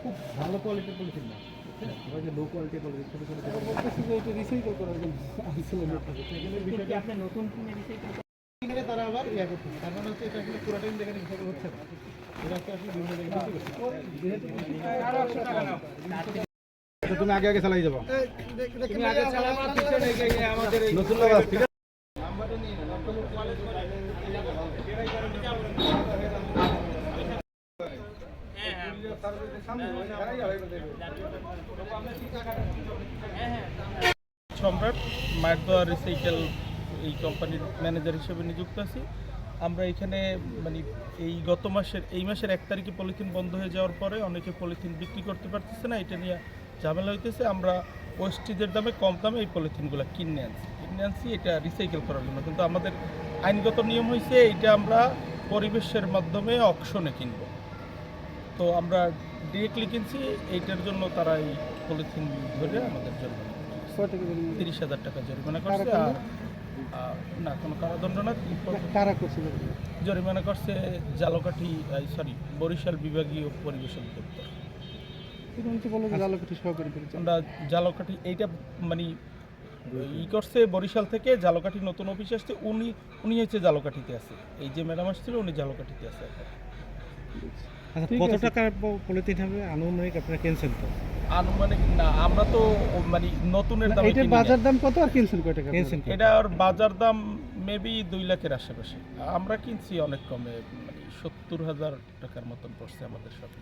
খুব ভালো কোয়ালিটির পলিথিন না লো কোয়ালিটির পলিথিন ছোটো ছোটো বলতেছি যে এটা রিসাইকেল করার জন্য সেখানে আপনি নতুন তারা আবার ইয়া করছে তার মানে হচ্ছে এটা আসলে পুরাটাই দেখে রিসাইকেল হচ্ছে না এটা হচ্ছে আসলে বিভিন্ন জায়গায় তুমি আগে আগে চালাই যাব তুমি আগে আমাদের নতুন লোক আসছে নাম্বারটা নিয়ে সম্রাট মায়েরদোয়া রিসাইকেল এই কোম্পানির ম্যানেজার হিসেবে নিযুক্ত আছি। আমরা এখানে মানে এই গত মাসের, এই মাসের এক তারিখে পলিথিন বন্ধ হয়ে যাওয়ার পরে অনেকে পলিথিন বিক্রি করতে পারতেছে না, এটা নিয়ে ঝামেলা হইতেছে। আমরা ওয়েস্টিজের দামে কম দামে এই পলিথিনগুলো কিনে আনছি। কিনে আনছি, এটা রিসাইকেল করার জন্য। কিন্তু আমাদের আইনগত নিয়ম হয়েছে এটা আমরা পরিবেশের মাধ্যমে অকশনে কিনবো। তো আমরা ডিরেক্টলি কিনছি এইটার জন্য তারা এই পলিথিন ধরে আমাদের জন্য তিরিশ হাজার টাকা জরিমানা করছে আর না কোনো কারাদণ্ড না কারা করছিল? জরিমানা করছে জালকাঠি সরি বরিশাল বিভাগীয় পরিবেশ অধিদপ্তর। তুমি তো বলো যে জালকাঠি সহকারী পরিচালক। আমরা জালকাঠি এইটা মানে ই করছে বরিশাল থেকে জালকাঠি নতুন অফিস আসছে উনি উনি হচ্ছে জালকাঠিতে আছে। এই যে ম্যাডাম আসছিল উনি জালকাঠিতে আছে। এখন কত টাকার পলিথিন হবে? আনুমানিক আপনারা কিনছেন তো? আনুমানিক না আমরা তো মানে নতুনের দাম এটা বাজার দাম কত আর কিনছেন কয় টাকা কিনছেন এটার বাজার দাম মেবি দুই লাখের আশেপাশে। আমরা কিনছি অনেক কমে মানে সত্তর হাজার টাকার মতন পড়ছে আমাদের সাথে